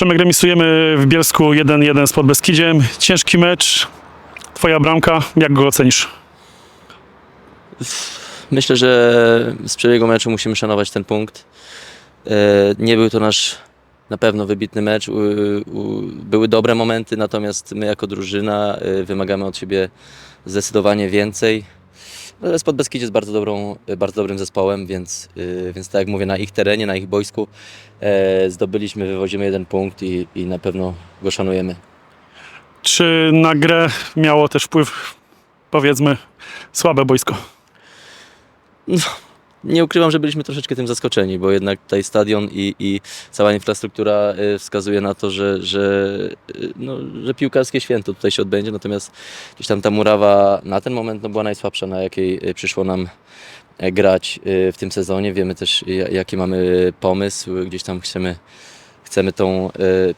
Przemek, remisujemy w Bielsku 1-1 z Podbeskidziem. Ciężki mecz. Twoja bramka, jak go ocenisz? Myślę, że z przebiegu meczu musimy szanować ten punkt. E, Nie był to nasz na pewno wybitny mecz. Były dobre momenty, natomiast my jako drużyna e, wymagamy od siebie zdecydowanie więcej. Ale Spod Beskidzie jest bardzo, dobrą, bardzo dobrym zespołem, więc, e, więc tak jak mówię, na ich terenie, na ich boisku e, zdobyliśmy, wywozimy jeden punkt i, i na pewno go szanujemy. Czy na grę miało też wpływ, powiedzmy, słabe boisko? Nie ukrywam, że byliśmy troszeczkę tym zaskoczeni, bo jednak tutaj stadion i, i cała infrastruktura y, wskazuje na to, że, że, y, no, że piłkarskie święto tutaj się odbędzie, natomiast gdzieś tam ta murawa na ten moment no, była najsłabsza, na jakiej y, przyszło nam e, grać w tym sezonie. Wiemy też ja- jaki mamy pomysł, gdzieś tam chcemy, chcemy tą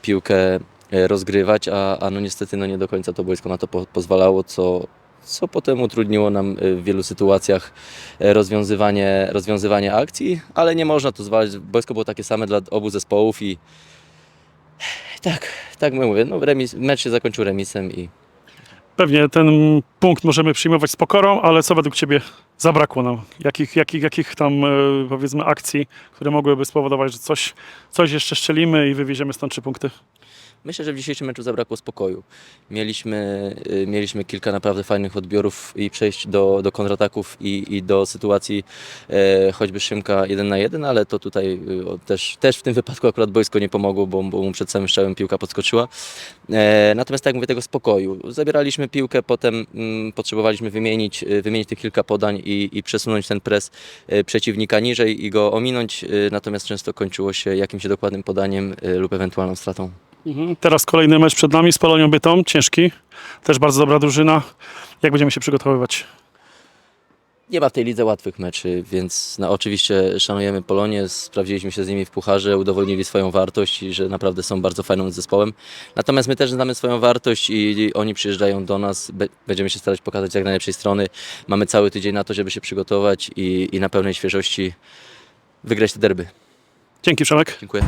piłkę rozgrywać, a, a no niestety no nie do końca to boisko na to po, pozwalało, co, co potem utrudniło nam y, w wielu sytuacjach e, rozwiązywanie, rozwiązywanie akcji, ale nie można to zwalać. Boisko było takie same dla obu zespołów i tak, tak mówię, no remis, mecz się zakończył remisem i Pewnie ten punkt możemy przyjmować z pokorą, ale co według Ciebie zabrakło nam? Jakich, jakich, jakich tam, e, powiedzmy, akcji, które mogłyby spowodować, że coś, coś jeszcze szczelimy i wywieziemy stąd trzy punkty? Myślę, że w dzisiejszym meczu zabrakło spokoju. Mieliśmy, y, mieliśmy kilka naprawdę fajnych odbiorów i przejść do, do kontrataków i, i do sytuacji e, choćby Szymka jeden na jeden, ale to tutaj y, o, też, też w tym wypadku akurat boisko nie pomogło, bo, bo mu przed samym strzałem piłka podskoczyła. E, natomiast tak jak mówię, tego spokoju. Zabieraliśmy piłkę, potem mm, potrzebowaliśmy wymienić, y, wymienić tych kilka podań i, i przesunąć ten pres e, przeciwnika niżej i go ominąć, y, natomiast często kończyło się jakimś dokładnym podaniem y, lub ewentualną stratą. Mhm. Teraz kolejny mecz przed nami z Polonią Bytom, ciężki. Też bardzo dobra drużyna. Jak będziemy się przygotowywać? Nie ma w tej lidze łatwych meczy, więc no, oczywiście szanujemy Polonię, sprawdziliśmy się z nimi w pucharze, udowodnili swoją wartość i że naprawdę są bardzo fajnym zespołem. Natomiast my też znamy swoją wartość i oni przyjeżdżają do nas, be- będziemy się starać pokazać jak najlepszej strony. Mamy cały tydzień na to, żeby się przygotować i, i na pełnej świeżości wygrać te derby. Dzięki Przemek. Dziękuję.